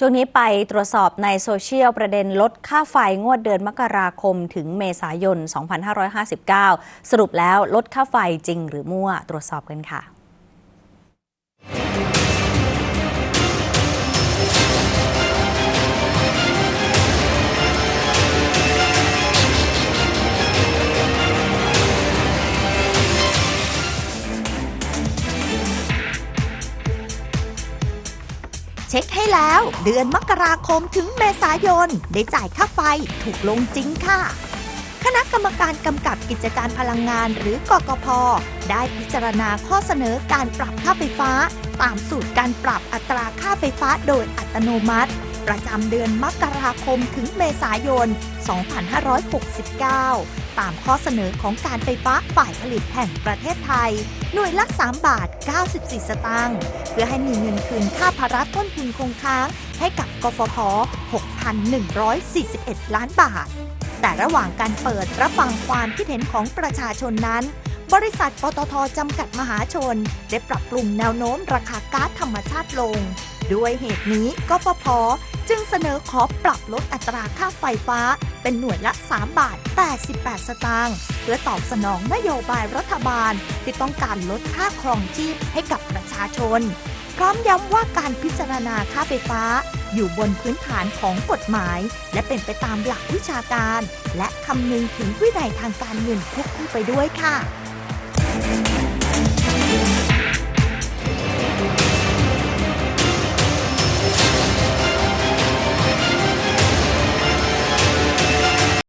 ช่วงนี้ไปตรวจสอบในโซเชียลประเด็นลดค่าไฟงวดเดือนมกราคมถึงเมษายน 2559 สรุปแล้วลดค่าไฟจริงหรือมั่วตรวจสอบกันค่ะ เช็คให้แล้ว เดือนมกราคมถึงเมษายน ได้จ่ายค่าไฟถูกลงจริงค่ะคณะกรรมการกำกับกิจการพลังงานหรือกกพ ได้พิจารณาข้อเสนอการปรับค่าไฟฟ้า ตามสูตรการปรับอัตราค่าไฟฟ้าโดยอัตโนมัติ ประจำเดือนมกราคมถึงเมษายน 2569 ตามข้อเสนอของการไฟฟ้าฝ่ายผลิตแห่งประเทศไทย หน่วยละ 3 บาท 94 สตางค์เพื่อให้มีเงินคืนค่าภาระต้นทุนคงค้าง ให้กับกฟผ 6,141 ล้านบาท แต่ระหว่างการเปิดรับฟังความคิดเห็นของประชาชนนั้นบริษัทปตทจำกัดมหาชน ได้ปรับปรุงแนวโน้มราคาก๊าซธรรมชาติลง ด้วยเหตุนี้กฟผจึงเสนอขอปรับลดอัตราค่าไฟฟ้า เป็นหน่วยละ 3 บาท 88 สตางค์เพื่อตอบสนองนโยบายรัฐบาล ที่ต้องการลดค่าครองชีพให้กับประชาชน พร้อมย้ำว่าการพิจารณาค่าไฟฟ้า อยู่บนพื้นฐานของกฎหมาย และเป็นไปตามหลักวิชาการ และคำนึงถึงวินัยทางการเงินควบคู่ไปด้วยค่ะ